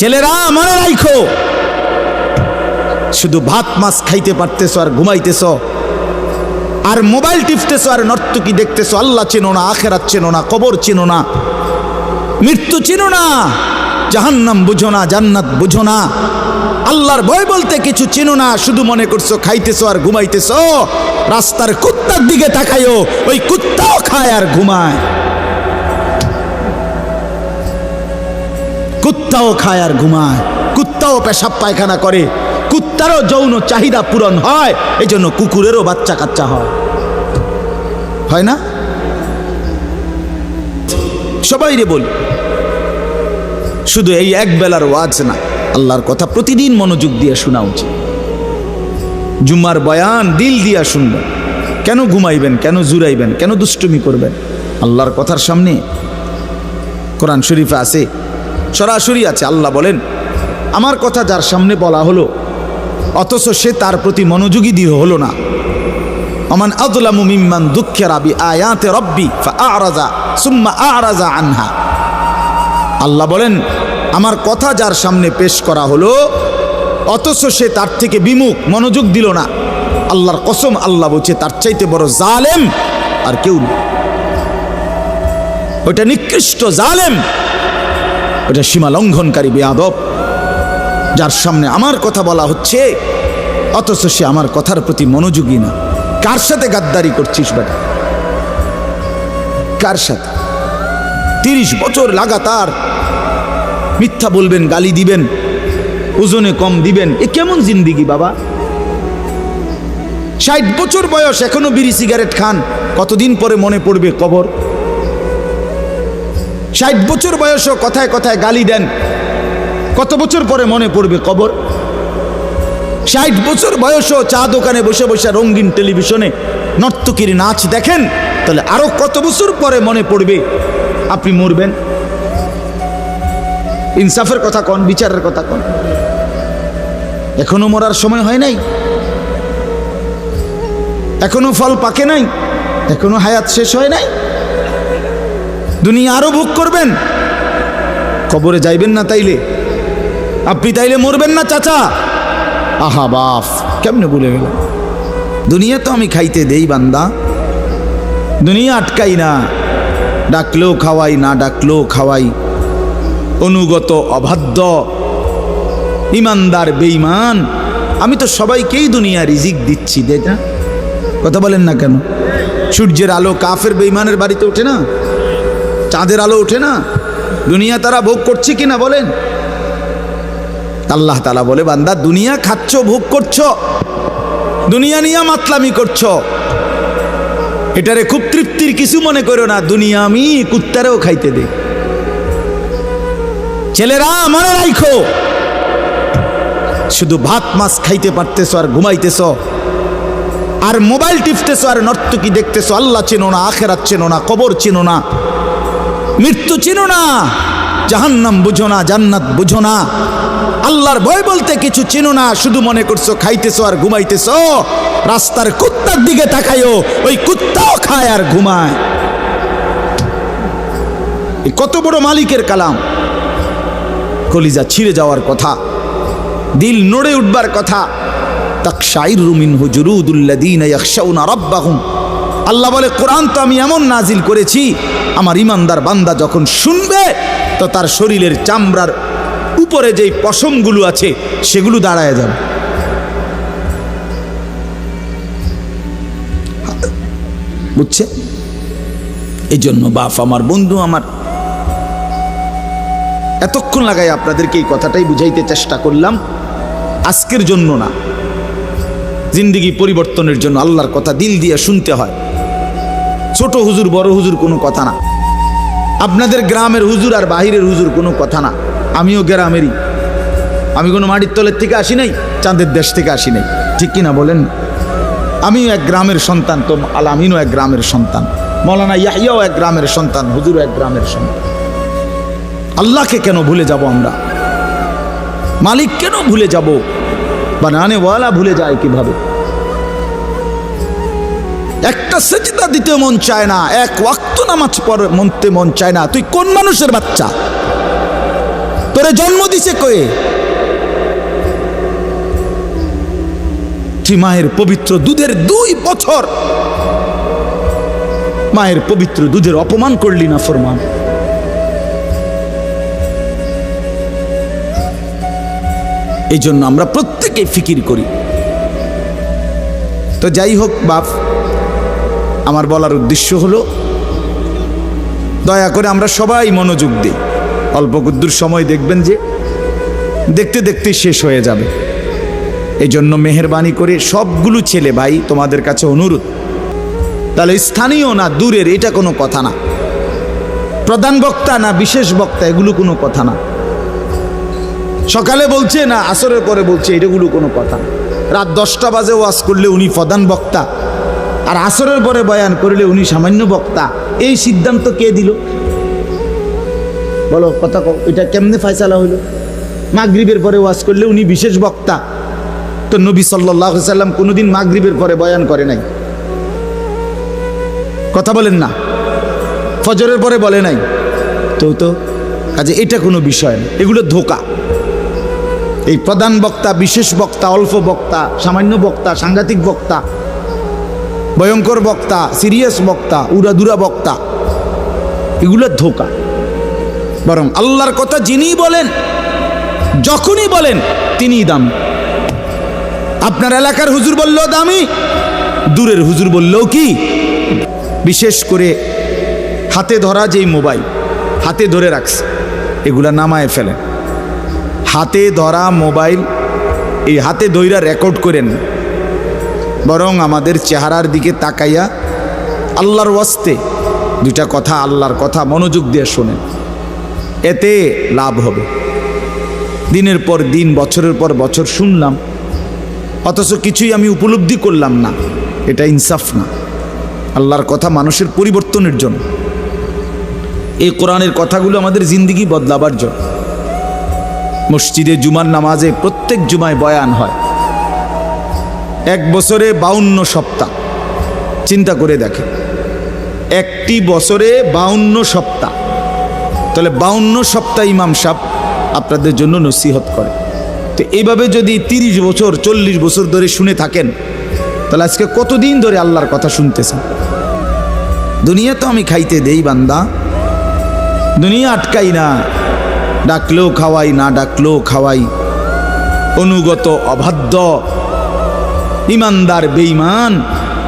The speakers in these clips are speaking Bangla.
ছেলেরা, মনে রাখো শুধু ভাত, মাছ খাইতে পারতেছো আর ঘুমাইতেছ। আর মোবাইল টিপতেছো আর নর্তকি দেখতেছো, আল্লাহ চেনো না, আখেরাত চেনো না, কবর চেনো না, মৃত্যু চেনো না, জাহান্নাম বুঝো না, জান্নাত বুঝো না, আল্লাহর ভয় বলতে কিছু চেনো না, শুধু মনে করছ খাইতেছো আর ঘুমাইতেছো, রাস্তার কুত্তার দিকে তাকাইও ওই কুত্তাও খায় আর ঘুমায়। কুত্তাও খায় আর ঘুমায়, কুত্তাও পেশাব পায়খানা করে, কুত্তারও যৌন চাহিদা পূরণ হয় এই জন্য কুকুরেরও বাচ্চা কাচ্চা হয়। হয় না? সবাই রে বলি, শুধু এই এক বেলার ওয়াজ না, আল্লাহর কথা প্রতিদিন মনোযোগ দিয়ে শোনা উচিত। জুম্মার বয়ান দিল দিয়া শুনবেন, কেন ঘুমাইবেন, কেন জুরাইবেন কেন দুষ্টুমি করবেন? আল্লাহর কথার সামনে কোরআন শরীফে আছে সরাসরি আছে, আল্লাহ বলেন, আমার কথা যার সামনে বলা হলো, অথচ সে তার প্রতি মনোযোগী দিয়ে হলো না। অমান আদলামু মিম্মান দুঃখের আবি আয়াতে রব্বি আরাজা সুম্মা আরাজা আনহা। আল্লাহ বলেন, আমার কথা যার সামনে পেশ করা হলো, অথচ সে তার থেকে বিমুখ, মনোযোগ দিল না। আল্লাহর কসম, আল্লাহ বলছে, তার চাইতে বড় জালেম আর কেউ নেই। ওটা নিকৃষ্ট জালেম। ওটা সীমা লঙ্ঘনকারী বেয়াদব যার সামনে আমার কথা বলা হচ্ছে, অথচ সে আমার কথার প্রতি মনোযোগী না। কার সাথে গাদ্দারি করছিস বেটা? কার সাথে? তিরিশ বছর লাগাতার মিথ্যা বলবেন, গালি দিবেন, ওজনে কম দিবেন, এ কেমন জিন্দিগি বাবা? ষাট বছর বয়স, এখনও বিড়ি সিগারেট খান, কতদিন পরে মনে পড়বে কবর? ষাট বছর বয়সও কথায় কথায় গালি দেন। কত বছর পরে মনে পড়বে কবর? ষাট বছর বয়সও চা দোকানে বসে বসে রঙিন টেলিভিশনে নর্তকীর নাচ দেখেন, তাহলে আরও কত বছর পরে মনে পড়বে? আপনি মরবেন। ইনসাফের কথা কন, বিচারের কথা কন। এখনও মরার সময় হয় নাই। এখনও ফল পাকে নাই। এখনও হায়াত শেষ হয় নাই। দুনিয়া আরও ভোগ করবেন। কবরে যাইবেন না তাইলে। আপনি তাইলে মরবেন না, চাচা। আহা, বাফ, কেমনে বলে গেল দুনিয়া তো আমি খাইতে দেই, বান্দা। দুনিয়া আটকাই না। ডাকলেও খাওয়াই, না ডাকলেও খাওয়াই। অনুগত, অবাধ্য, ইমানদার, বেঈমান। আমি তো সবাইকেই দুনিয়া রিজিক দিচ্ছি, দেখ কথা বলেন না কেন? সূর্যের আলো কাফের বেইমানের বাড়িতে ওঠে না? চাঁদের আলো ওঠে না? দুনিয়া তারা ভোগ করছে কিনা বলেন? আল্লাহ তালা বলে, বান্দা, দুনিয়া খাচ্ছ, ভোগ করছ, দুনিয়া নিয়ে মাতলামি করছ। এটারে খুব তৃপ্তির কিছু মনে করো না, দুনিয়া আমি কুত্তারেও খাইতে দে ছেলেরা, মনে রাখো শুধু ভাত, মাছ খাইতে পারতেছো আর ঘুমাইতেছ, আর মোবাইল টিপতেছো আর নর্তকি দেখতেছো, আল্লাহ চেনো না, আখেরাত চেনো না, কবর চেনো না। মৃত্যু চিনো না। জাহান্নাম বুঝো না, জান্নাত বুঝো না। আল্লাহর ভয় বলতে কিছু চিনো না, শুধু মনে করছ খাইতেছো আর ঘুমাইতেছো। রাস্তার কুত্তার দিকে তাকাইও ওই কুত্তাও খায় আর ঘুমায়। কত বড় মালিকের কালাম। কলিজা ছিঁড়ে যাওয়ার কথা, দিল নড়ে উঠবার কথা। তাকশাইরু মিনহু জুরুদুল্লাযীনা ইয়াখশাউনা রাব্বাহুম। আল্লাহ বলে, কোরআন তো আমি এমন নাজিল করেছি, আমার ইমানদার বান্দা যখন শুনবে, তো তার শরীরের চামড়ার উপরে যেই পশমগুলো আছে, সেগুলো দাঁড়ায় যাবে। বুঝছে? এই জন্য বাপ আমার, বন্ধু আমার, এতক্ষণ লাগাই আপনাদেরকে এই কথাটাই বুঝাইতে চেষ্টা করলাম। আজকের জন্য না, জিন্দিগি পরিবর্তনের জন্য আল্লাহর কথা দিল দিয়ে শুনতে হয়। ছোট হুজুর, বড় হুজুর কোনো কথা না। আপনাদের গ্রামের হুজুর আর বাহিরের হুজুর কোনো কথা না। আমিও গ্রামেরই। আমি কোনো মাটির তলের থেকে আসি নাই, চাঁদের দেশ থেকে আসি নাই। ঠিক কিনা বলেন? আমিও এক গ্রামের সন্তান, তো আল আমিনও এক গ্রামের সন্তান। মৌলানা ইয়াহিয়াও এক গ্রামের সন্তান, হুজুরও এক গ্রামের সন্তান। আল্লাহকে কেন ভুলে যাব আমরা? মালিক কেন ভুলে যাব? বানানে ওয়ালা ভুলে যায় কীভাবে? একটা সেজদা দিতে মন চায় না, এক ওয়াক্ত নামাজ পড়ে মনতে মন চায় না। তুই কোন মানুষের বাচ্চা? তোরে জন্ম দিছে কয়ে তুই মায়ের পবিত্র দুধের দুই বছর। মায়ের পবিত্র দুধের অপমান করলি না ফরমান। এই জন্য আমরা প্রত্যেকে ফিকির করি। তো যাই হোক বাপ আমার বলার উদ্দেশ্য হলো, দয়া করে আমরা সবাই মনোযোগ দিই। অল্প কুদ্দুর সময় দেখবেন যে দেখতে দেখতে শেষ হয়ে যাবে। এই জন্য মেহরবানি করে সবগুলো ছেলে ভাই তোমাদের কাছে অনুরোধ। তাহলে স্থানীয় না দূরের, এটা কোনো কথা না। প্রধান বক্তা না বিশেষ বক্তা, এগুলো কোনো কথা না। সকালে বলছে না, আসরের পরে বলছে, এটাগুলো কোনো কথা না। রাত দশটা বাজে ওয়াজ করলে উনি প্রধান বক্তা। আর আসরের পরে বয়ান করলে উনি সামান্য বক্তা। এই সিদ্ধান্ত কে দিল? বলো, কথা কও, এটা কেমনে ফয়সালা হইল? মাগরিবের পরে ওয়াজ করলে উনি বিশেষ বক্তা। তো নবী সাল্লাহ সাল্লাম কোনোদিন মাগরিবের পরে বয়ান করে নাই। কথা বলেন না। ফজরের পরে বলে নাই। তো তো, কাজে এটা কোনো বিষয় না। এগুলো ধোকা। এই প্রধান বক্তা, বিশেষ বক্তা, অল্প বক্তা, সামান্য বক্তা, সাংঘাতিক বক্তা ভয়ঙ্কর বক্তা সিরিয়াস বক্তা উড়াদুরা বক্তা। এগুলো ধোকা। বরং আল্লাহর কথা যিনি বলেন, যখনই বলেন, তিনিই দাম। আপনার এলাকার হুজুর বললেও দামি, দূরের হুজুর বললেও কি? বিশেষ করে হাতে ধরা যেই মোবাইল, হাতে ধরে রাখছে, এগুলা নামায় ফেলেন। হাতে ধরা মোবাইল, এই হাতে ধইরা রেকর্ড করেন বরং আমাদের চেহারার দিকে তাকাইয়া আল্লাহর ওয়াস্তে দুইটা কথা, আল্লাহর কথা মনোযোগ দিয়ে শোনেন। এতে লাভ হবে। দিনের পর দিন, বছরের পর বছর শুনলাম, অথচ কিছুই আমি উপলব্ধি করলাম না। এটা ইনসাফ না। আল্লাহর কথা মানুষের পরিবর্তনের জন্য। এই কোরআনের কথাগুলো আমাদের জিন্দিগি বদলাবার জন্য। মসজিদে জুমার নামাজে প্রত্যেক জুমায় বয়ান হয়। এক বছরে বাউন্ন সপ্তাহ। চিন্তা করে দেখে। একটি বছরে বাউন্ন সপ্তাহ। তাহলে বাউন্ন সপ্তাহ ইমাম সাহ আপনাদের জন্য নসিহত করে। তো এইভাবে যদি তিরিশ বছর, চল্লিশ বছর ধরে শুনে থাকেন, তাহলে আজকে কতদিন ধরে আল্লাহর কথা শুনতেছেন? দুনিয়া তো আমি খাইতে দেই বান্দা। দুনিয়া আটকাই না। ডাকলেও খাওয়াই, না ডাকলেও খাওয়াই। অনুগত, অবাধ্য ইমানদার, বেঈমান।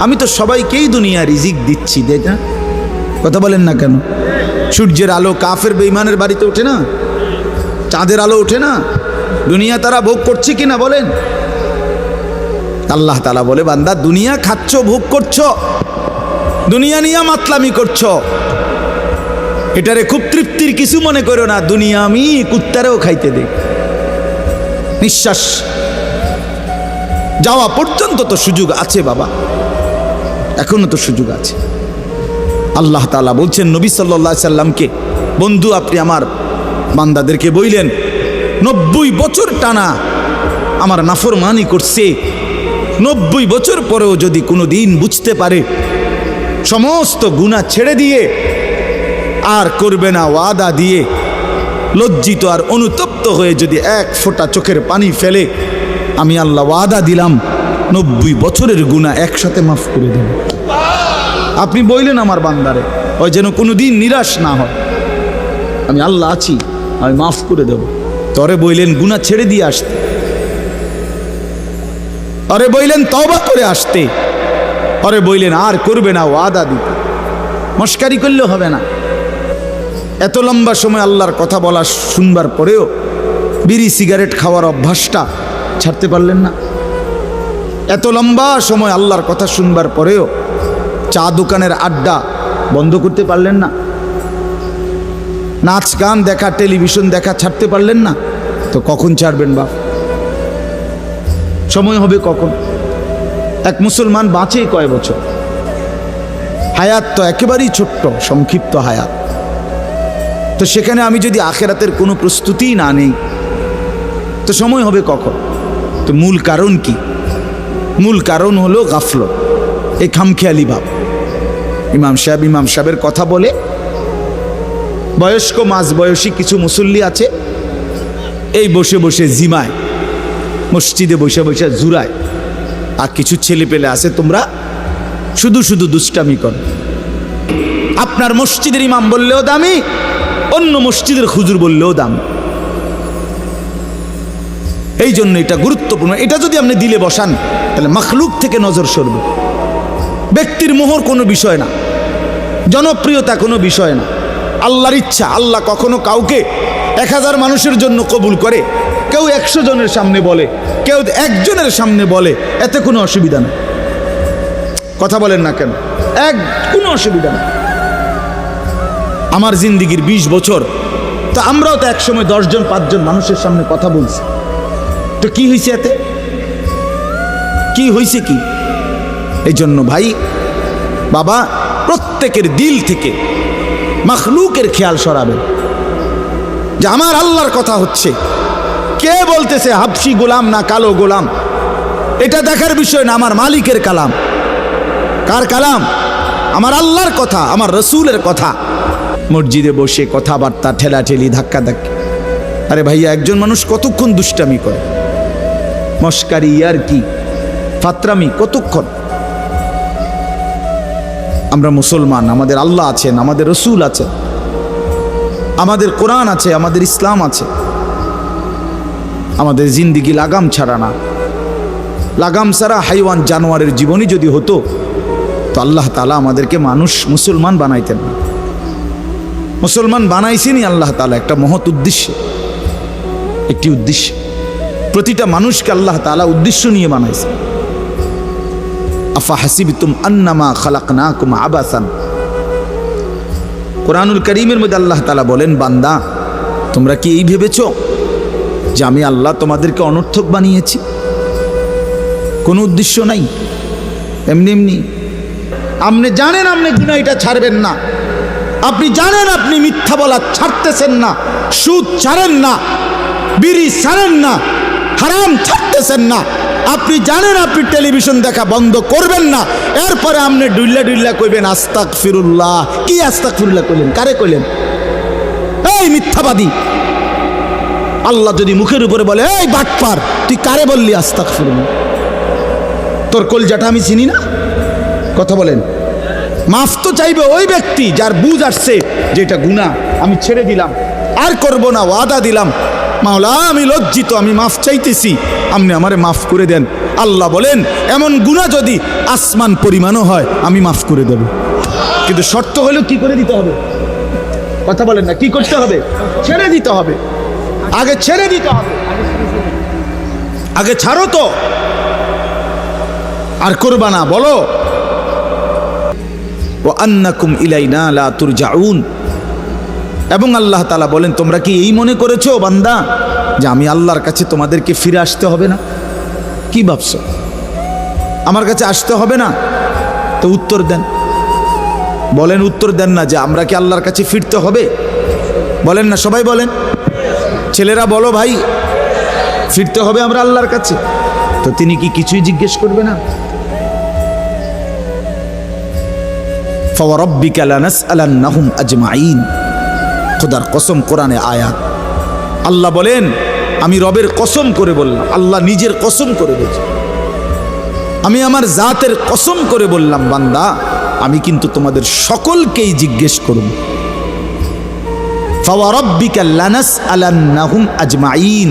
আমি তো সবাইকেই দুনিয়া রিজিক দিচ্ছি তাই না কথা বলেন না কেন? সূর্যের আলো কাফের বেঈমানের বাড়িতে ওঠে না? চাঁদের আলো ওঠে না? দুনিয়া তারা ভোগ করছে কিনা বলেন? আল্লাহ তালা বলে, বান্দা, দুনিয়া খাচ্ছ, ভোগ করছ, দুনিয়া নিয়ে মাতলামি করছ। এটারে খুব তৃপ্তির কিছু মনে করো না, দুনিয়া আমি কুত্তারেও খাইতে দে নিঃশ্বাস। যাওয়া পর্যন্ত তো সুযোগ আছে বাবা। এখনও তো সুযোগ আছে। আল্লাহ তালা বলছেন, নবী সাল্লা সাল্লামকে, বন্ধু আপনি আমার বান্দাদেরকে বইলেন, নব্বই বছর টানা আমার নাফরমানি করছে। নব্বই বছর পরেও যদি কোনো দিন বুঝতে পারে, সমস্ত গুণা ছেড়ে দিয়ে আর করবে না ওয়াদা দিয়ে, লজ্জিত আর অনুতপ্ত হয়ে যদি এক ফোঁটা চোখের পানি ফেলে আমি আল্লাহ ওয়াদা দিলাম, নব্বই বছরের গুণা একসাথে মাফ করে দেব। আপনি বইলেন আমার বান্দারে, ওই যেন কোনো দিন নিরাশ না হয়। আমি আল্লাহ আছি, আমি মাফ করে দেব। তরে বইলেন গুণা ছেড়ে দিয়ে আসতে। অরে বইলেন তবা করে আসতে। অরে বইলেন আর করবে না ওয়াদা দিতে। মস্কারি করলেও হবে না। এত লম্বা সময় আল্লাহর কথা বলা শুনবার পরেও বিড়ি, সিগারেট খাওয়ার অভ্যাসটা ছাড়তে পারলেন না। এত লম্বা সময় আল্লাহর কথা শুনবার পরেও চা দোকানের আড্ডা বন্ধ করতে পারলেন না। নাচ গান দেখা, টেলিভিশন দেখা ছাড়তে পারলেন না। তো কখন ছাড়বেন বাপ? সময় হবে কখন? এক মুসলমান বাঁচে কয় বছর? হায়াত তো একেবারেই ছোট্ট, সংক্ষিপ্ত হায়াত। তো সেখানে আমি যদি আখেরাতের কোনো প্রস্তুতিই না নেই, তো সময় হবে কখন? তো মূল কারণ কি? মূল কারণ হলো গাফল এই খামখেয়ালি ভাব। ইমাম সাহেব ইমাম সাহেবের কথা বলে, বয়স্ক মাঝ বয়সী কিছু মুসল্লি আছে, এই বসে বসে জিমায়, মসজিদে বসে বসে জুরায় আর কিছু ছেলে পেলে আছে তোমরা শুধু শুধু দুষ্টামি কর। আপনার মসজিদের ইমাম বললেও দামি, অন্য মসজিদের খুজুর বললেও দাম। এই জন্য এটা গুরুত্বপূর্ণ। এটা যদি আপনি দিলে বসান, তাহলে মখলুক থেকে নজর সরবে। ব্যক্তির মোহর কোনো বিষয় না। জনপ্রিয়তা কোনো বিষয় না। আল্লাহর ইচ্ছা, আল্লাহ কখনো কাউকে এক হাজার মানুষের জন্য কবুল করে। কেউ একশো জনের সামনে বলে, কেউ একজনের সামনে বলে, এতে কোনো অসুবিধা নেই। কথা বলেন না কেন? এক, কোনো অসুবিধা নেই। আমার জিন্দিগির ২০ বছর, তো আমরাও তো একসময় দশজন, পাঁচজন মানুষের সামনে কথা বলছি। তো কি হয়েছে এতে? কি হয়েছে কি? এই জন্য ভাই, বাবা প্রত্যেকের দিল থেকে মখলুকের খেয়াল সরাবে যে আমার আল্লাহর কথা হচ্ছে। কে বলতেছে, হাফসি গোলাম না কালো গোলাম? এটা দেখার বিষয় না, আমার মালিকের কালাম। কার কালাম? আমার আল্লাহর কথা, আমার রসুলের কথা। মসজিদে বসে কথাবার্তা, ঠেলাঠেলি ধাক্কা ধাক্কি আরে ভাইয়া, একজন মানুষ কতক্ষণ দুষ্টামি করে? মস্কারি ইয়ার কি? ফাত্রামি কতক্ষণ? আমরা মুসলমান, আমাদের আল্লাহ আছেন, আমাদের রসুল আছেন, আমাদের কোরআন আছে, আমাদের ইসলাম আছে। আমাদের জিন্দিগি লাগাম ছাড়া না। লাগাম ছাড়া হাইওয়ান জানোয়ারের জীবনই যদি হতো, তো আল্লাহ তালা আমাদেরকে মানুষ মুসলমান বানাইতেন না। মুসলমান বানাইছেনই আল্লাহ তালা একটা মহৎ উদ্দেশ্যে। একটি উদ্দেশ্য। প্রতিটা মানুষকে আল্লাহ তালা উদ্দেশ্য নিয়ে বানাইছে। আফা হাসিবিতুম আন্নামা খালাকনাকুম আবাসান। কোরআনুল করিমের মধ্যে আল্লাহ তালা বলেন, বান্দা, তোমরা কি এই ভেবেছ যে আমি আল্লাহ তোমাদেরকে অনর্থক বানিয়েছি? কোনো উদ্দেশ্য নাই। এমনি এমনি, আপনি জানেন, আপনি গুণা এটা ছাড়বেন না। আপনি জানেন, আপনি মিথ্যা বলা ছাড়তেছেন না, সুদ ছাড়েন না, বিড়ি ছাড়েন না। হারাম ছাড়তেছেন না। আপনি জানেন আপনি টেলিভিশন দেখা বন্ধ করবেন না। এরপরে আপনি ডুল্লা ডুল্লা কইবেন আস্তাক ফিরুল্লাহ কি আস্তাক ফিরুল্লাহ কইলেন? কারে কইলেন? এই মিথ্যাবাদী। আল্লাহ যদি মুখের উপরে বলে, এই বাটপার, তুই কারে বললি আস্তাক ফিরুল্লাহ তোর কলজাটা আমি চিনি না? কথা বলেন। মাফ তো চাইবে ওই ব্যক্তি যার বুঝ আসছে যে এটা গুণা আমি ছেড়ে দিলাম। আর করব না, ওয়াদা দিলাম। মাওলা, আমি লজ্জিত, আমি মাফ চাইতেছি। আপনি আমারে মাফ করে দেন। আল্লাহ বলেন, এমন গুণা যদি আসমান পরিমাণও হয়, আমি মাফ করে দেব। কিন্তু শর্ত হলেও কি করে দিতে হবে? কথা বলেন না, কি করতে হবে? ছেড়ে দিতে হবে। আগে ছেড়ে দিতে হবে। আগে ছাড়ো তো। আর করবা না, বলো। ও আন্নাকুম ইলাইনা লা তুরজাউন। এবং আল্লাহ তালা বলেন, তোমরা কি এই মনে করেছ, বান্দা, যে আমি আল্লাহর কাছে তোমাদেরকে ফিরে আসতে হবে না? কি ভাবছ? আমার কাছে আসতে হবে না? তো উত্তর দেন। বলেন, উত্তর দেন না যে আমরা কি আল্লাহর কাছে ফিরতে হবে? বলেন না, সবাই বলেন। ছেলেরা, বলো ভাই, ফিরতে হবে আমরা আল্লাহর কাছে? তো তিনি কি কিছুই জিজ্ঞেস করবে না? ফওয়ারব্বিকা লানাসআলান্নাহুম আজমাইন খোদার কসম কোরআনে আয়াত। আল্লাহ বলেন, আমি রবের কসম করে বললাম, আল্লাহ নিজের কসম করে বলছে আমি আমার জাতের কসম করে বললাম, বান্দা, আমি কিন্তু তোমাদের সকলকেই জিজ্ঞেস করব ফাওয়ারব্বিকা লানাসআলান্নাহুম আজমাইন